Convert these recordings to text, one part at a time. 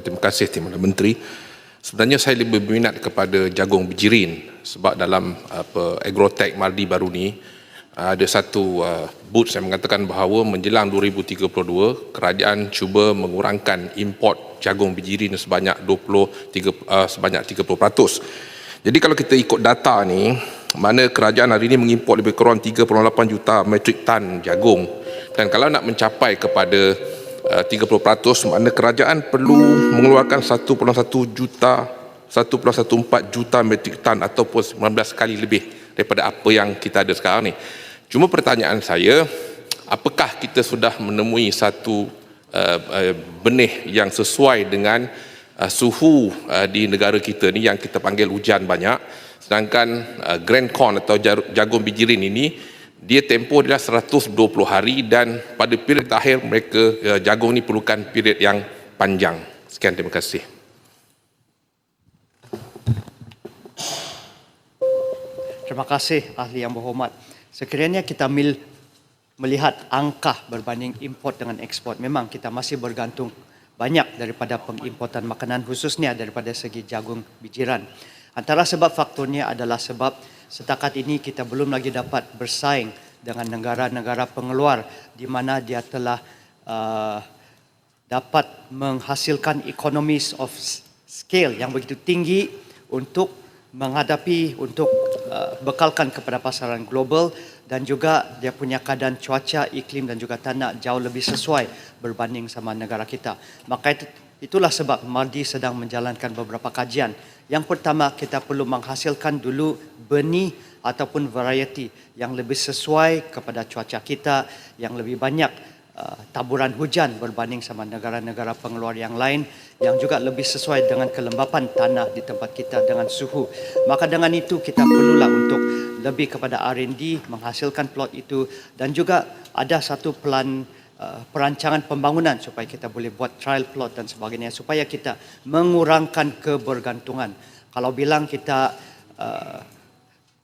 Terima kasih Timbalan Menteri. Sebenarnya saya lebih berminat kepada jagung bijirin sebab dalam apa agrotech Mardi baru ni ada satu uh, booth yang mengatakan bahawa menjelang 2032 kerajaan cuba mengurangkan import jagung bijirin sebanyak 20 tiga, uh, sebanyak 30%. Jadi kalau kita ikut data ni mana kerajaan hari ini mengimport lebih kurang 3.8 juta metrik tan jagung dan kalau nak mencapai kepada 30% makna kerajaan perlu mengeluarkan 1.1 juta 1.14 juta metrik tan ataupun 19 kali lebih daripada apa yang kita ada sekarang ni. Cuma pertanyaan saya, apakah kita sudah menemui satu uh, uh, benih yang sesuai dengan uh, suhu uh, di negara kita ni yang kita panggil hujan banyak sedangkan uh, grand corn atau jagung bijirin ini dia tempoh dia 120 hari dan pada period akhir mereka uh, jagung ni perlukan period yang panjang. Sekian terima kasih. Terima kasih ahli yang berhormat. Sekiranya kita mil, melihat angka berbanding import dengan ekspor, memang kita masih bergantung banyak daripada pengimportan makanan khususnya daripada segi jagung bijiran. Antara sebab faktornya adalah sebab setakat ini kita belum lagi dapat bersaing dengan negara-negara pengeluar di mana dia telah uh, dapat menghasilkan economies of scale yang begitu tinggi untuk menghadapi untuk uh, bekalkan kepada pasaran global dan juga dia punya keadaan cuaca, iklim dan juga tanah jauh lebih sesuai berbanding sama negara kita. Maka itu, itulah sebab Mardi sedang menjalankan beberapa kajian. Yang pertama kita perlu menghasilkan dulu benih ataupun variety yang lebih sesuai kepada cuaca kita yang lebih banyak uh, taburan hujan berbanding sama negara-negara pengeluar yang lain yang juga lebih sesuai dengan kelembapan tanah di tempat kita dengan suhu. Maka dengan itu kita perlulah untuk lebih kepada R&D menghasilkan plot itu dan juga ada satu plan uh, perancangan pembangunan supaya kita boleh buat trial plot dan sebagainya supaya kita mengurangkan kebergantungan. Kalau bilang kita uh,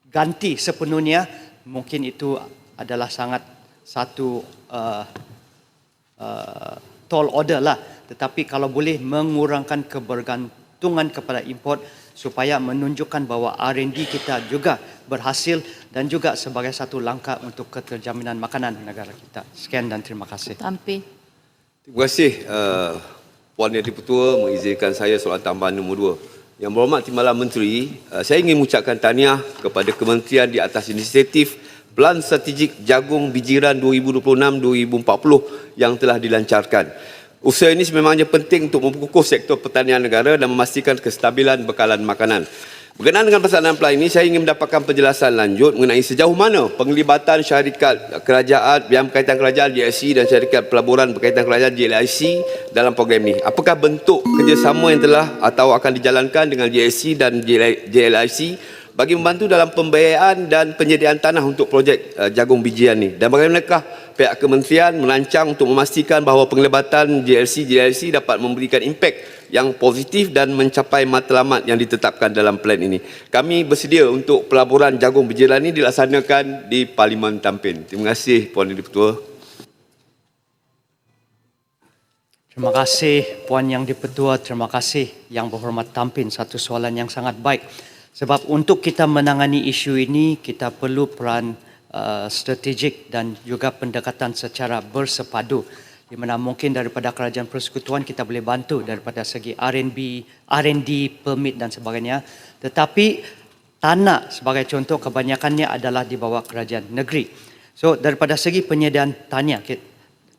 ganti sepenuhnya mungkin itu adalah sangat satu uh, uh, tall order lah tetapi kalau boleh mengurangkan kebergantungan kepada import supaya menunjukkan bahawa R&D kita juga berhasil dan juga sebagai satu langkah untuk keterjaminan makanan negara kita. Sekian dan terima kasih. Tampi. Terima kasih uh, Puan Yang Dipertua mengizinkan saya soalan tambahan nombor dua. Yang berhormat Timbalan Menteri, uh, saya ingin mengucapkan tahniah kepada Kementerian di atas inisiatif Pelan Strategik Jagung Bijiran 2026-2040 yang telah dilancarkan. Usaha ini sememangnya penting untuk memperkukuh sektor pertanian negara dan memastikan kestabilan bekalan makanan. Berkenaan dengan persoalan pelan ini, saya ingin mendapatkan penjelasan lanjut mengenai sejauh mana penglibatan syarikat kerajaan yang berkaitan kerajaan GSC dan syarikat pelaburan berkaitan kerajaan GLIC dalam program ini. Apakah bentuk kerjasama yang telah atau akan dijalankan dengan GSC dan GLIC bagi membantu dalam pembiayaan dan penyediaan tanah untuk projek uh, jagung bijian ini dan bagaimanakah pihak kementerian merancang untuk memastikan bahawa penglibatan GLC GLC dapat memberikan impak yang positif dan mencapai matlamat yang ditetapkan dalam plan ini. Kami bersedia untuk pelaburan jagung bijiran ini dilaksanakan di Parlimen Tampin. Terima kasih Puan Yang Ketua. Terima kasih Puan Yang Dipertua, terima kasih Yang Berhormat Tampin. Satu soalan yang sangat baik. Sebab untuk kita menangani isu ini, kita perlu peran uh, strategik dan juga pendekatan secara bersepadu. Di mana mungkin daripada kerajaan persekutuan kita boleh bantu daripada segi R&B, R&D, permit dan sebagainya. Tetapi tanah sebagai contoh kebanyakannya adalah di bawah kerajaan negeri. So daripada segi penyediaan tanah,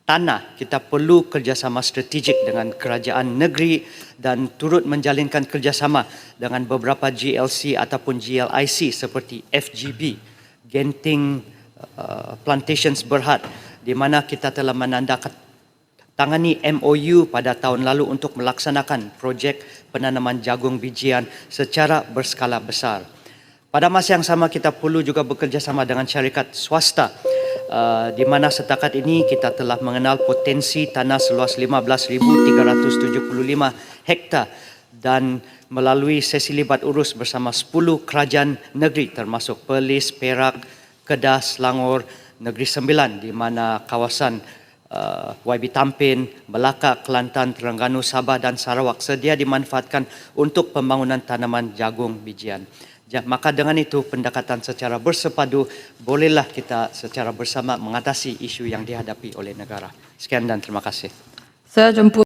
tanah kita perlu kerjasama strategik dengan kerajaan negeri dan turut menjalinkan kerjasama dengan beberapa GLC ataupun GLIC seperti FGB, Genting uh, Plantations Berhad di mana kita telah menandakan tangani MOU pada tahun lalu untuk melaksanakan projek penanaman jagung bijian secara berskala besar. Pada masa yang sama kita perlu juga bekerjasama dengan syarikat swasta Uh, di mana setakat ini kita telah mengenal potensi tanah seluas 15,375 hektar dan melalui sesi libat urus bersama 10 kerajaan negeri termasuk Perlis, Perak, Kedah, Selangor, Negeri Sembilan di mana kawasan uh, YB Tampin, Melaka, Kelantan, Terengganu, Sabah dan Sarawak sedia dimanfaatkan untuk pembangunan tanaman jagung bijian. Ja- Maka dengan itu pendekatan secara bersepadu bolehlah kita secara bersama mengatasi isu yang dihadapi oleh negara. Sekian dan terima kasih. Saya jemput